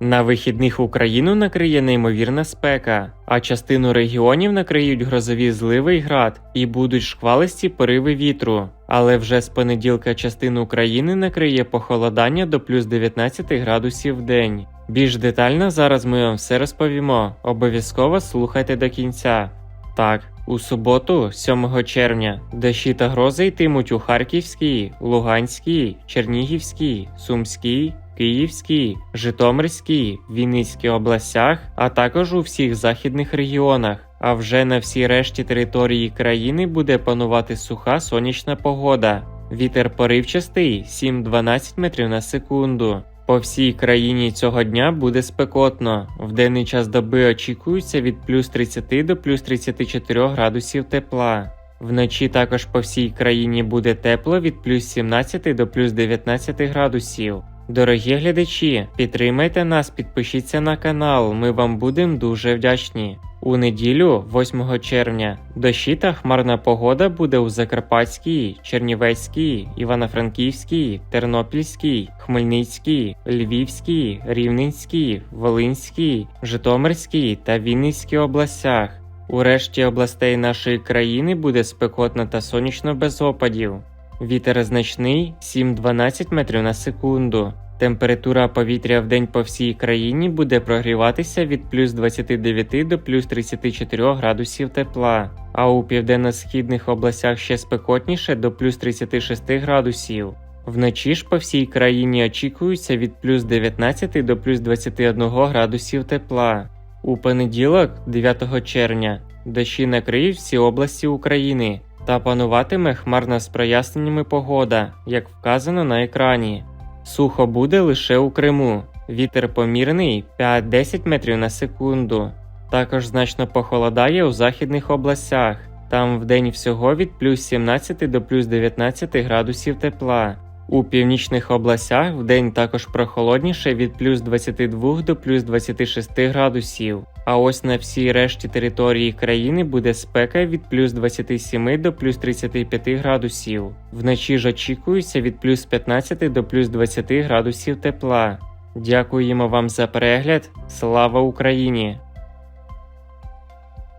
На вихідних Україну накриє неймовірна спека, а частину регіонів накриють грозові зливи й град і будуть шквалисті пориви вітру. Але вже з понеділка частину України накриє похолодання до плюс 19 градусів в день. Більш детально зараз ми вам все розповімо. Обов'язково слухайте до кінця. Так, у суботу, 7 червня, дощі та грози йтимуть у Харківській, Луганській, Чернігівській, Сумській, Київській, Житомирській, Вінницькій областях, а також у всіх західних регіонах. А вже на всій решті території країни буде панувати суха сонячна погода. Вітер поривчастий 7-12 метрів на секунду. По всій країні цього дня буде спекотно. В денний час доби очікується від плюс 30 до плюс 34 градусів тепла. Вночі також по всій країні буде тепло від плюс 17 до плюс 19 градусів. Дорогі глядачі, підтримайте нас, підпишіться на канал, ми вам будемо дуже вдячні. У неділю, 8 червня, дощі та хмарна погода буде у Закарпатській, Чернівецькій, Івано-Франківській, Тернопільській, Хмельницькій, Львівській, Рівненській, Волинській, Житомирській та Вінницькій областях. У решті областей нашої країни буде спекотно та сонячно без опадів. Вітер значний 7-12 метрів на секунду. Температура повітря в день по всій країні буде прогріватися від плюс 29 до плюс 34 градусів тепла, а у південно-східних областях ще спекотніше до плюс 36 градусів. Вночі ж по всій країні очікується від плюс 19 до плюс 21 градусів тепла. У понеділок, 9 червня, дощі накриють всі області України та пануватиме хмарна з проясненнями погода, як вказано на екрані. Сухо буде лише у Криму. Вітер помірний 5-10 метрів на секунду. Також значно похолодає у західних областях. Там вдень всього від плюс 17 до плюс 19 градусів тепла. У північних областях вдень також прохолодніше від плюс 22 до плюс 26 градусів. А ось на всій решті території країни буде спека від плюс 27 до плюс 35 градусів. Вночі ж очікується від плюс 15 до плюс 20 градусів тепла. Дякуємо вам за перегляд. Слава Україні!